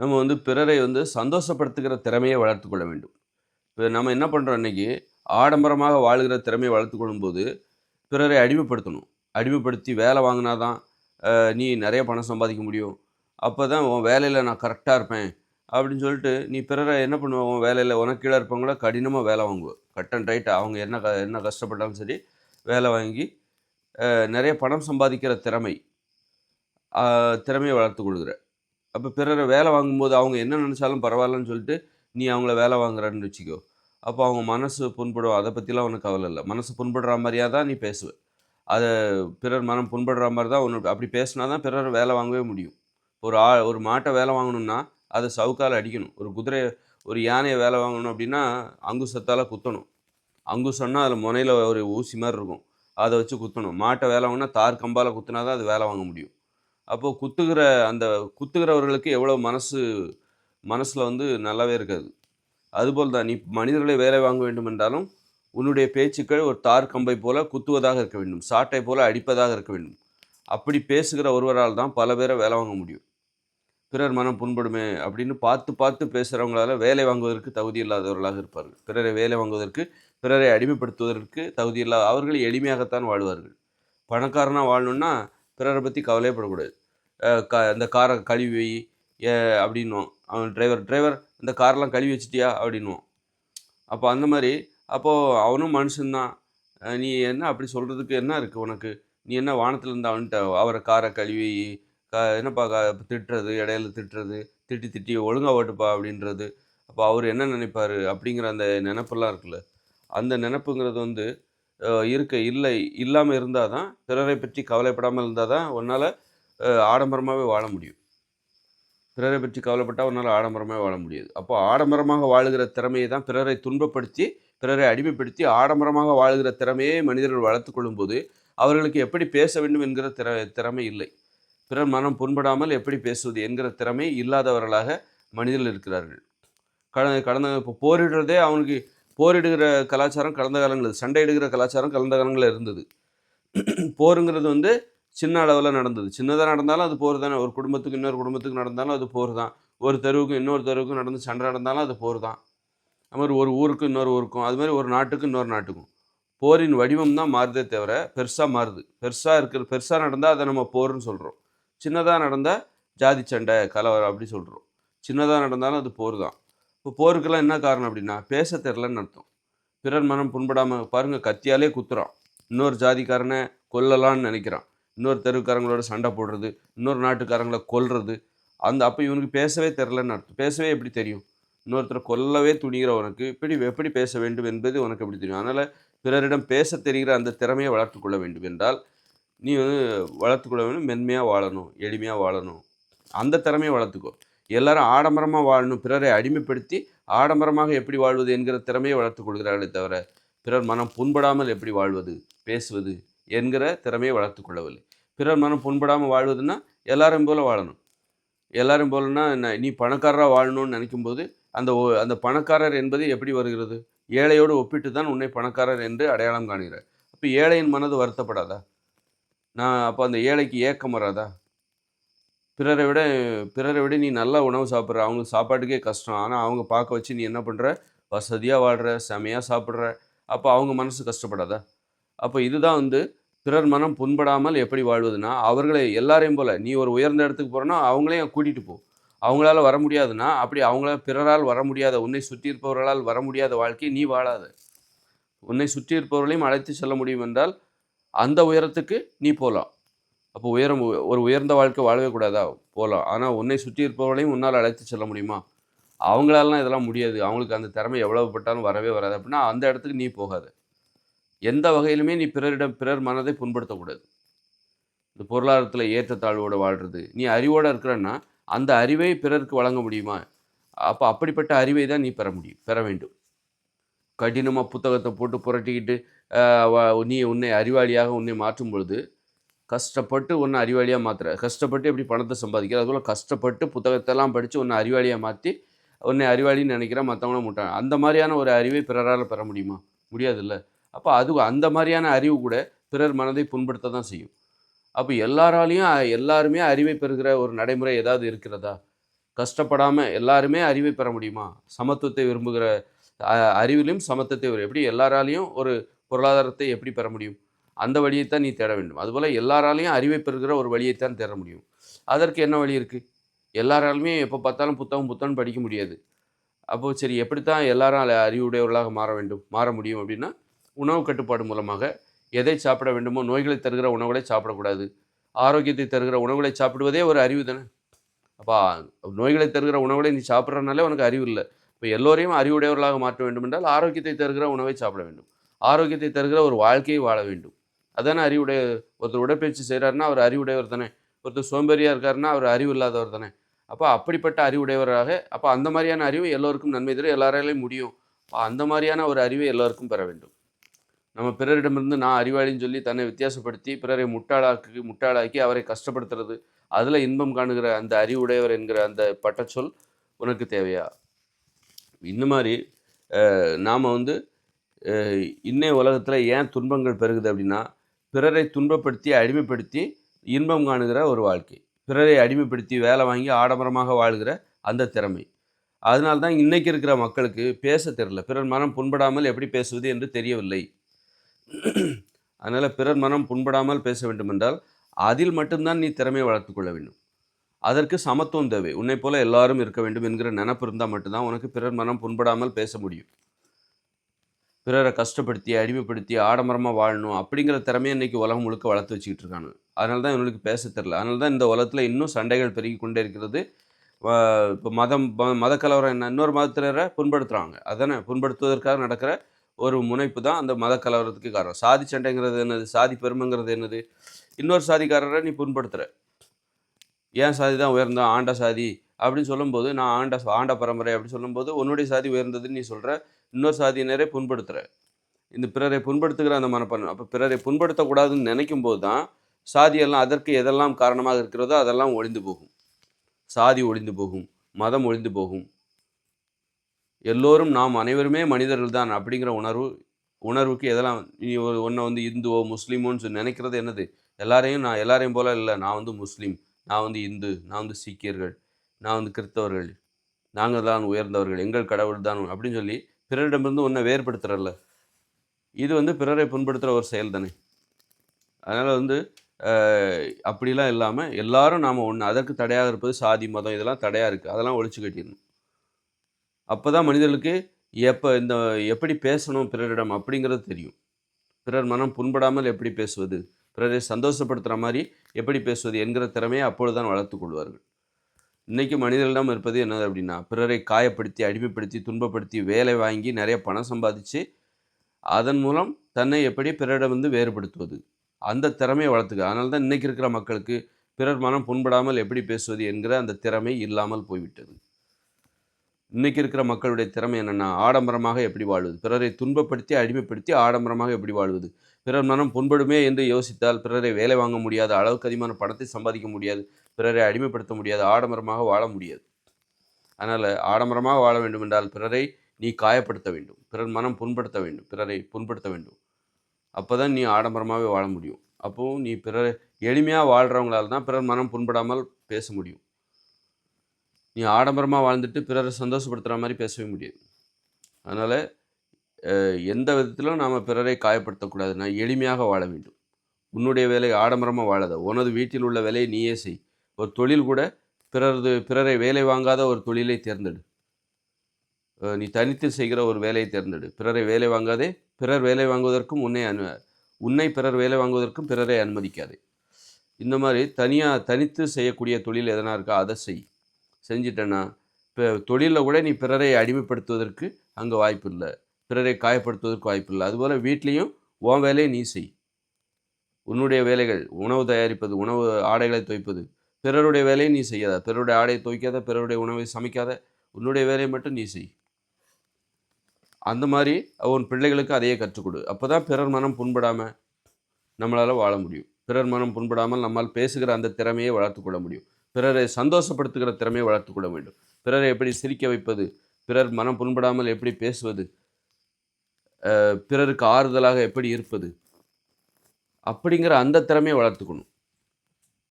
நம்ம வந்து பிறரை வந்து சந்தோஷப்படுத்துகிற திறமையை வளர்த்து கொள்ள வேண்டும். இப்போ நம்ம என்ன பண்ணுறோம் இன்றைக்கி ஆடம்பரமாக வாழ்கிற திறமையை வளர்த்து கொள்ளும்போது பிறரை அடிமைப்படுத்தணும். அடிமைப்படுத்தி வேலை வாங்கினா தான் நீ நிறைய பணம் சம்பாதிக்க முடியும். அப்போ தான் உன் வேலையில் நான் கரெக்டாக இருப்பேன் அப்படின்னு சொல்லிட்டு நீ பிறரை என்ன பண்ணுவோம் உன் வேலையில் உனக்கு கீழே இருப்பவங்கள கடினமாக வேலை வாங்குவோம் கட் அண்ட் ரைட் அவங்க என்ன க என்ன கஷ்டப்பட்டாலும் சரி வேலை வாங்கி நிறைய பணம் சம்பாதிக்கிற திறமை திறமையை வளர்த்து கொள்கிற. அப்போ பிறரை வேலை வாங்கும்போது அவங்க என்ன நினச்சாலும் பரவாயில்லன்னு சொல்லிட்டு நீ அவங்கள வேலை வாங்குறன்னு வச்சுக்கோ. அப்போ அவங்க மனசு புண்படும். அதை பற்றிலாம் உனக்கு கவலை இல்லை. மனசு புண்படுற மாதிரியாக தான் நீ பேசுவ. அதை பிறர் மனம் புண்படுற மாதிரி தான் உனக்கு அப்படி பேசினா தான் பிறர் வேலை வாங்கவே முடியும். ஒரு ஆ ஒரு மாட்டை வேலை வாங்கணும்னா அதை சவுக்கால் அடிக்கணும். ஒரு குதிரை ஒரு யானையை வேலை வாங்கணும் அப்படின்னா அங்குசத்தால் குத்தணும். அங்குசம்னா அதில் முனையில் ஒரு ஊசி மாதிரி இருக்கும். அதை வச்சு குத்தணும். மாட்டை வேலை வாங்கினா தார் கம்பால் குத்தினா தான் அது வேலை வாங்க முடியும். அப்போது குத்துகிற அந்த குத்துகிறவர்களுக்கு எவ்வளோ மனசு மனசில் வந்து நல்லாவே இருக்காது. அதுபோல் தான் நீ மனிதர்களை வேலை வாங்க வேண்டும் என்றாலும் உன்னுடைய பேச்சுக்கள் ஒரு தார் கம்பை போல குத்துவதாக இருக்க வேண்டும். சாட்டை போல அடிப்பதாக இருக்க வேண்டும். அப்படி பேசுகிற ஒருவரால் தான் பல பேரை வேலை வாங்க முடியும். பிறர் மனம் புண்படுமே அப்படின்னு பார்த்து பார்த்து பேசுகிறவங்களால வேலை வாங்குவதற்கு தகுதி இல்லாதவர்களாக இருப்பார்கள். பிறரை வேலை வாங்குவதற்கு பிறரை அடிமைப்படுத்துவதற்கு தகுதி இல்லாத அவர்கள் எளிமையாகத்தான் வாழ்வார்கள். பணக்காரனாக வாழணுன்னா பிறரை பற்றி கவலைப்படக்கூடாது க இந்த காரை கழுவி வை ஏ அவன் டிரைவர் டிரைவர் இந்த காரெல்லாம் கழுவி வச்சிட்டியா? அப்படின்வோம் அப்போ அந்த மாதிரி அப்போது அவனும் மனுஷன்தான். நீ என்ன அப்படி சொல்கிறதுக்கு என்ன இருக்குது உனக்கு? நீ என்ன வானத்தில் இருந்து அவன்கிட்ட அவரை காரை கழுவி க என்னப்பா கா திட்டுறது இடையில திட்டுறது திட்டி திட்டி ஒழுங்கா ஓட்டுப்பா அப்படின்றது. அப்போ அவர் என்ன நினைப்பார் அப்படிங்கிற அந்த நினப்பெல்லாம் இருக்குல்ல. அந்த நினப்புங்கிறது வந்து இருக்க இல்லை இல்லாமல் இருந்தால் தான் பிறரை பற்றி கவலைப்படாமல் இருந்தால் தான் உன்னால் ஆடம்பரமாகவே வாழ முடியும். பிறரை பற்றி கவலைப்பட்டால் உன்னால் ஆடம்பரமாக வாழ முடியாது. அப்போ ஆடம்பரமாக வாழுகிற திறமையை தான் பிறரை துன்பப்படுத்தி பிறரை அடிமைப்படுத்தி ஆடம்பரமாக வாழுகிற திறமையை மனிதர்கள் வளர்த்து கொள்ளும்போது அவர்களுக்கு எப்படி பேச வேண்டும் என்கிற திற திறமை இல்லை. பிறர் மனம் புண்படாமல் எப்படி பேசுவது என்கிற திறமை இல்லாதவர்களாக மனிதர்கள் இருக்கிறார்கள். கடந்த கடந்த இப்போ போரிடுறதே அவனுக்கு போரிடுகிற கலாச்சாரம் கடந்த காலங்களில் சண்டையிடுகிற கலாச்சாரம் கடந்த காலங்களில் இருந்தது. போருங்கிறது வந்து சின்ன அளவில் நடந்தது. சின்னதாக நடந்தாலும் அது போர் தானே. ஒரு குடும்பத்துக்கு இன்னொரு குடும்பத்துக்கு நடந்தாலும் அது போர் தான். ஒரு தெருவுக்கும் இன்னொரு தெருவுக்கும் நடந்து சண்டை நடந்தாலும் அது போர் தான். அது மாதிரி ஒரு ஊருக்கு இன்னொரு ஊருக்கும் அது மாதிரி ஒரு நாட்டுக்கு இன்னொரு நாட்டுக்கும். போரின் வடிவம் தான் மாறுதே தவிர பெருசாக மாறுது. பெருசாக இருக்கிற பெருசாக நடந்தால் அதை நம்ம போர்னு சொல்கிறோம் சின்னதாக நடந்தால் ஜாதி சண்டை கலவரம் அப்படி சொல்கிறோம் சின்னதாக நடந்தாலும் அது போர் தான். இப்போ போருக்கெல்லாம் என்ன காரணம் அப்படின்னா பேச தெரிலன்னு அர்த்தம். பிறர் மனம் புண்படாமல் பாருங்கள் கத்தியாலே குத்துறான். இன்னொரு ஜாதிக்காரனை கொல்லலான்னு நினைக்கிறான். இன்னொரு தெருக்காரங்களோட சண்டை போடுறது இன்னொரு நாட்டுக்காரங்களை கொல்றது. அந்த அப்போ இவனுக்கு பேசவே தெரிலன்னு அர்த்தம். பேசவே எப்படி தெரியும்? இன்னொருத்தரை கொல்லவே துணிகிறவனுக்கு இப்படி எப்படி பேச வேண்டும் என்பது உனக்கு எப்படி தெரியும்? அதனால் பிறரிடம் பேச தெரிகிற அந்த திறமையை வளர்த்து கொள்ள வேண்டும் என்றால் நீ வந்து வளர்த்து கொள்ள வேண்டும் மென்மையாக வாழணும் எளிமையாக வாழணும். அந்த திறமையை வளர்த்துக்கோ. எல்லாரும் ஆடம்பரமாக வாழணும். பிறரை அடிமைப்படுத்தி ஆடம்பரமாக எப்படி வாழ்வது என்கிற திறமையை வளர்த்துக் கொள்கிறார்களே தவிர பிறர் மனம் புண்படாமல் எப்படி வாழ்வது பேசுவது என்கிற திறமையை வளர்த்து கொள்ளவில்லை. பிறர் மனம் புண்படாமல் வாழ்வதுன்னா எல்லாரும் போல் வாழணும். எல்லாரும் போலன்னா நீ பணக்காரராக வாழணும்னு நினைக்கும்போது அந்த அந்த பணக்காரர் என்பது எப்படி வருகிறது? ஏழையோடு ஒப்பிட்டு தான் உன்னை பணக்காரர் என்று அடையாளம் காணுகிறார். அப்போ ஏழையின் மனது வருத்தப்படாதா? நான் அப்போ அந்த ஏழைக்கு ஏக்கம் வராதா? பிறரை விட பிறரை விட நீ நல்லா உணவு சாப்பிட்ற. அவங்க சாப்பாட்டுக்கே கஷ்டம். ஆனால் அவங்க பார்க்க வச்சு நீ என்ன பண்ணுற வசதியாக வாழ்கிற செமையாக சாப்பிட்ற. அப்போ அவங்க மனசு கஷ்டப்படாதா. அப்போ இதுதான் வந்து பிறர் மனம் புண்படாமல் எப்படி வாழ்வதுன்னா அவர்களை எல்லாரையும் போல் நீ ஒரு உயர்ந்த இடத்துக்கு போகிறனா அவங்களையும் கூட்டிகிட்டு போ. அவங்களால வர முடியாதுன்னா அப்படி அவங்களால பிறரால் வர முடியாத உன்னை சுற்றி இருப்பவர்களால் வர முடியாத வாழ்க்கையை நீ வாழாத. உன்னை சுற்றி இருப்பவர்களையும் அழைத்து செல்ல முடியும் என்றால் அந்த உயரத்துக்கு நீ போகலாம் அப்போ உயரம் ஒரு உயர்ந்த வாழ்க்கை வாழவே கூடாதா? போகலாம் ஆனால் உன்னை சுற்றி இருப்பவர்களையும் உன்னால் அழைத்து செல்ல முடியுமா? அவங்களாலாம் இதெல்லாம் முடியாது. அவங்களுக்கு அந்த திறமை எவ்வளவு பட்டாலும் வரவே வராது. அப்படின்னா அந்த இடத்துக்கு நீ போகாத. எந்த வகையிலுமே நீ பிறரிடம் பிறர் மனதை புண்படுத்தக்கூடாது. இந்த பொருளாதாரத்தில் ஏற்றத்தாழ்வோடு வாழ்கிறது நீ அறிவோடு இருக்கிறன்னா அந்த அறிவை பிறருக்கு வழங்க முடியுமா? அப்போ அப்படிப்பட்ட அறிவை தான் நீ பெற முடியும் பெற வேண்டும். கடினமாக புத்தகத்தை போட்டு புரட்டிக்கிட்டு நீ உன்னை அறிவாளியாக உன்னை மாற்றும் பொழுது கஷ்டப்பட்டு ஒன்று அறிவாளியாக மாற்றுற கஷ்டப்பட்டு எப்படி பணத்தை சம்பாதிக்கிற? அதுபோல் கஷ்டப்பட்டு புத்தகத்தெல்லாம் படித்து ஒன்று அறிவாளியாக மாற்றி உன்னை அறிவாளின்னு நினைக்கிற மற்றவங்கள முட்டாங்க அந்த மாதிரியான ஒரு அறிவை பிறரால் பெற முடியுமா? முடியாதுல்ல. அப்போ அது அந்த மாதிரியான அறிவு கூட பிறர் மனதை புண்படுத்த தான் செய்யும். அப்போ எல்லாராலையும் எல்லாருமே அறிவை பெறுகிற ஒரு நடைமுறை ஏதாவது இருக்கிறதா? கஷ்டப்படாமல் எல்லாருமே அறிவை பெற முடியுமா? சமத்துவத்தை விரும்புகிற அறிவிலும் சமத்துவத்தை எப்படி எல்லாராலையும் ஒரு பொருளாதாரத்தை எப்படி பெற முடியும்? அந்த வழியைத்தான் நீ தேட வேண்டும். அதுபோல் எல்லாராலையும் அறிவை பெறுகிற ஒரு வழியைத்தான் தேட முடியும். அதற்கு என்ன வழி இருக்குது எல்லாராலுமே எப்போ பார்த்தாலும் புத்தகம் புத்தகம் படிக்க முடியாது. அப்போது சரி எப்படித்தான் எல்லாரும் அறிவுடையவர்களாக மாற வேண்டும் மாற முடியும் அப்படின்னா உணவு கட்டுப்பாடு மூலமாக எதை சாப்பிட வேண்டுமோ நோய்களை தருகிற உணவுகளை சாப்பிடக்கூடாது. ஆரோக்கியத்தை தருகிற உணவுகளை சாப்பிடுவதே ஒரு அறிவு தானே? அப்போ நோய்களை தருகிற உணவுகளை நீ சாப்பிட்றதுனாலே உனக்கு அறிவு இல்லை. இப்போ எல்லோரையும் அறிவுடையவர்களாக மாற்ற வேண்டும் என்றால் ஆரோக்கியத்தை தருகிற உணவை சாப்பிட வேண்டும். ஆரோக்கியத்தை தருகிற ஒரு வாழ்க்கையை வாழ வேண்டும். அதானே அறிவுடைய ஒருத்தர் உடற்பயிற்சி செய்கிறாருன்னா அவர் அறிவுடையவர் தானே. ஒருத்தர் சோம்பேறியாக இருக்காருன்னா அவர் அறிவு இல்லாதவர் தானே. அப்போ அப்படிப்பட்ட அறிவுடையவராக அப்போ அந்த மாதிரியான அறிவு எல்லோருக்கும் நன்மை தரும் எல்லாராலையும் முடியும். அப்போ அந்த மாதிரியான ஒரு அறிவை எல்லோருக்கும் பெற வேண்டும். நம்ம பிறரிடமிருந்து நான் அறிவாளின்னு சொல்லி தன்னை வித்தியாசப்படுத்தி பிறரை முட்டாளாக்கி முட்டாளாக்கி அவரை கஷ்டப்படுத்துறது அதில் இன்பம் காணுகிற அந்த அறிவுடையவர் என்கிற அந்த பட்டச்சொல் உனக்கு தேவையா? இந்த மாதிரி நாம் வந்து இன்னைய உலகத்தில் ஏன் துன்பங்கள் பெருகுது அப்படின்னா பிறரை துன்பப்படுத்தி அடிமைப்படுத்தி இன்பம் காணுகிற ஒரு வாழ்க்கை. பிறரை அடிமைப்படுத்தி வேலை வாங்கி ஆடம்பரமாக வாழ்கிற அந்த திறமை. அதனால தான் இன்றைக்கி இருக்கிற மக்களுக்கு பேச தெரியல. பிறர் மனம் புண்படாமல் எப்படி பேசுவது என்று தெரியவில்லை. அதனால் பிறர் மனம் புண்படாமல் பேச வேண்டுமென்றால் அதில் மட்டும்தான் நீ திறமையை வளர்த்துக்கொள்ள வேண்டும். அதற்கு சமத்துவம் தேவை. உன்னை போல எல்லாரும் இருக்க வேண்டும் என்கிற நினப்பு இருந்தால் மட்டும்தான் உனக்கு பிறர் மனம் புண்படாமல் பேச முடியும். பிறரை கஷ்டப்படுத்தி அடிமைப்படுத்தி ஆடம்பரமாக வாழணும் அப்படிங்கிற திறமையை இன்றைக்கி உலகம் முழுக்க வளர்த்து வச்சுக்கிட்டு இருக்காங்க. அதனால தான் இவங்களுக்கு பேச தெரில அதனால தான் இந்த உலகத்தில் இன்னும் சண்டைகள் பெருகி கொண்டே இருக்கிறது. இப்போ மதம் ம- மத கலவரம் என்ன இன்னொரு மதத்தினரை புண்படுத்துகிறாங்க அதானே? புண்படுத்துவதற்காக நடக்கிற ஒரு முனைப்பு தான் அந்த மத கலவரத்துக்கு காரணம். சாதி சண்டைங்கிறது என்னது? சாதி பெருமைங்கிறது என்னது? இன்னொரு சாதிக்காரரை நீ புண்படுத்துகிற ஏன் சாதி தான் உயர்ந்தான் ஆண்ட சாதி அப்படின்னு சொல்லும்போது நான் ஆண்ட ஆண்ட பரம்பரை அப்படின்னு சொல்லும்போது உன்னுடைய சாதி உயர்ந்ததுன்னு நீ சொல்கிற இன்னொரு சாதியினரை புண்படுத்துகிற இந்த பிறரை புண்படுத்துகிற அந்த மனப்பான்மை. அப்போ பிறரை புண்படுத்தக்கூடாதுன்னு நினைக்கும் போது தான் சாதியெல்லாம் அதற்கு எதெல்லாம் காரணமாக இருக்கிறதோ அதெல்லாம் ஒழிந்து போகும். சாதி ஒழிந்து போகும் மதம் ஒழிந்து போகும். எல்லோரும் நாம் அனைவருமே மனிதர்கள் தான் அப்படிங்கிற உணர்வு உணர்வுக்கு எதெல்லாம் நீ ஒரு ஒன்றை வந்து இந்துவோ முஸ்லீமோன்னு சொல்லி நினைக்கிறது என்னது? எல்லாரையும் நான் எல்லாரையும் போல இல்லை. நான் வந்து முஸ்லீம் நான் வந்து இந்து நான் வந்து சீக்கியர்கள். நான் வந்து கிறிஸ்தவர்கள் நாங்கள் தான் உயர்ந்தவர்கள் எங்கள் கடவுள் தான் அப்படின்னு சொல்லி பிறரிடமிருந்து ஒன்றை வேறுபடுத்துறல்ல. இது வந்து பிறரை புண்படுத்துகிற ஒரு செயல் தானே அதனால் வந்து அப்படிலாம் இல்லாமல் எல்லாரும் நாம் ஒன்று அதற்கு தடையாக இருப்பது சாதி மதம் இதெல்லாம் தடையாக இருக்குது அதெல்லாம் ஒழிச்சு கட்டிடணும். அப்போ தான் மனிதர்களுக்கு எப்போ இந்த எப்படி பேசணும் பிறரிடம் அப்படிங்கிறது தெரியும். பிறர் மனம் புண்படாமல் எப்படி பேசுவது? பிறரை சந்தோஷப்படுத்துகிற மாதிரி எப்படி பேசுவது என்கிற திறமையை அப்பொழுதுதான் வளர்த்து கொள்வார்கள். இன்றைக்கி மனிதர்களிடம் இருப்பது என்னது அப்படின்னா பிறரை காயப்படுத்தி அடிமைப்படுத்தி துன்பப்படுத்தி வேலை வாங்கி நிறைய பணம் சம்பாதிச்சு அதன் மூலம் தன்னை எப்படி பிறரிடம் வந்து வேறுபடுத்துவது? அந்த திறமையை வளர்த்துக்க. அதனால தான் இன்றைக்கி இருக்கிற மக்களுக்கு பிறர் மனம் புண்படாமல் எப்படி பேசுவது என்கிற அந்த திறமை இல்லாமல் போய்விட்டது. இன்றைக்கி இருக்கிற மக்களுடைய திறமை என்னென்னா ஆடம்பரமாக எப்படி வாழ்வது? பிறரை துன்பப்படுத்தி அடிமைப்படுத்தி ஆடம்பரமாக எப்படி வாழ்வது? பிறர் மனம் புண்படுமே என்று யோசித்தால் பிறரை வேலை வாங்க முடியாது அளவுக்கு அதிகமான பணத்தை சம்பாதிக்க முடியாது பிறரை அடிமைப்படுத்த முடியாது ஆடம்பரமாக வாழ முடியாது. அதனால் ஆடம்பரமாக வாழ வேண்டுமென்றால் பிறரை நீ காயப்படுத்த வேண்டும் பிறர் மனம் புண்படுத்த வேண்டும் பிறரை புண்படுத்த வேண்டும். அப்போ தான் நீ ஆடம்பரமாகவே வாழ முடியும். அப்போது நீ பிறரை எளிமையாக வாழ்கிறவங்களால் தான் பிறர் மனம் புண்படாமல் பேச முடியும். நீ ஆடம்பரமாக வாழ்ந்துட்டு பிறரை சந்தோஷப்படுத்துகிற மாதிரி பேசவே முடியாது. அதனால் எந்த விதத்திலும் நாம் பிறரை காயப்படுத்தக்கூடாது நான் எளிமையாக வாழ வேண்டும். உன்னுடைய வேலை ஆடம்பரமாக வாழாத உனது வீட்டில் உள்ள வேலையை நீயே செய். ஒரு தொழில் கூட பிறரது பிறரை வேலை வாங்காத ஒரு தொழிலை தேர்ந்தெடு. நீ தனித்து செய்கிற ஒரு வேலையை தேர்ந்தெடு. பிறரை வேலை வாங்காதே பிறர் வேலை வாங்குவதற்கும் உன்னை அனு உன்னை பிறர் வேலை வாங்குவதற்கும் பிறரை அனுமதிக்காதே. இந்த மாதிரி தனியாக தனித்து செய்யக்கூடிய தொழில் எதனா இருக்கா அதை செய். செஞ்சிட்டேன்னா இப்போ தொழிலில் கூட நீ பிறரை அடிமைப்படுத்துவதற்கு அங்கே வாய்ப்பு இல்லை. பிறரை காயப்படுத்துவதற்கு வாய்ப்பில்லை. அதுபோல் வீட்லேயும் உன் வேலையை நீ செய். உன்னுடைய வேலைகள் உணவு தயாரிப்பது உணவு ஆடைகளை துவைப்பது பிறருடைய வேலையை நீ செய்யாத? பிறருடைய ஆடையை துவைக்காத பிறருடைய உணவை சமைக்காத உன்னுடைய வேலையை மட்டும் நீ செய். அந்த மாதிரி உன் பிள்ளைகளுக்கு அதையே கற்றுக் கொடு அப்போ தான் பிறர் மனம் புண்படாமல் நம்மளால் வாழ முடியும். பிறர் மனம் புண்படாமல் நம்மால் பேசுகிற அந்த திறமையை வளர்த்துக்கொள்ள முடியும். பிறரை சந்தோஷப்படுத்துகிற திறமையை வளர்த்துக்கொள்ள வேண்டும். பிறரை எப்படி சிரிக்க வைப்பது? பிறர் மனம் புண்படாமல் எப்படி பேசுவது? பிறருக்கு ஆறுதலாக எப்படி இருப்பது? அப்படிங்கிற அந்த திறமையை வளர்த்துக்கணும்.